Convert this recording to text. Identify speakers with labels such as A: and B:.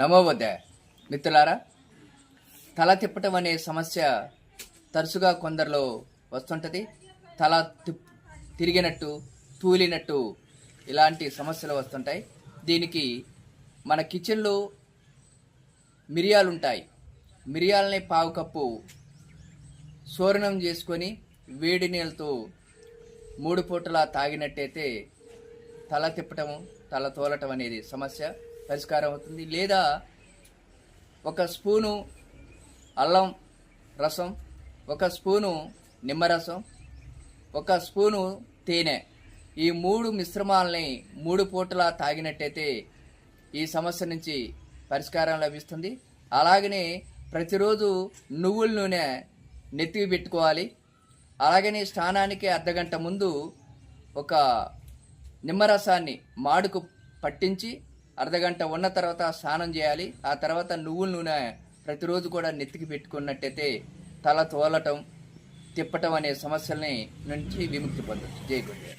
A: నమోవద్ద మిత్రులారా తల తిప్పటం అనే సమస్య తరచుగా కొందరిలో వస్తుంటుంది. తల తిప్ తిరిగినట్టు తూలినట్టు ఇలాంటి సమస్యలు వస్తుంటాయి. దీనికి మన కిచెన్లో మిరియాలు ఉంటాయి మిరియాలని పావు కప్పు సోరణం చేసుకొని వేడి నీళ్ళతో మూడు పూటలా తాగినట్టయితే తల తిప్పటము తల తోలటం అనేది సమస్య. పరిష్కారం అవుతుంది. లేదా ఒక స్పూను అల్లం రసం ఒక స్పూను నిమ్మరసం ఒక స్పూను తేనె. ఈ మూడు మిశ్రమాలని మూడు పూటలా తాగినట్టయితే ఈ సమస్య నుంచి పరిష్కారం లభిస్తుంది. అలాగనే ప్రతిరోజు నువ్వుల నూనె నెత్తికి పెట్టుకోవాలి. అలాగనే స్నానానికి అర్ధగంట ముందు ఒక నిమ్మరసాన్ని మాడుకు పట్టించి అర్ధగంట ఉన్న తర్వాత స్నానం చేయాలి. ఆ తర్వాత నువ్వుల నూనె ప్రతిరోజు కూడా నెత్తికి పెట్టుకున్నట్టయితే తల తోలటం తిప్పటం అనే సమస్యల్ని నుంచి విముక్తి పొందొచ్చు. జై గురు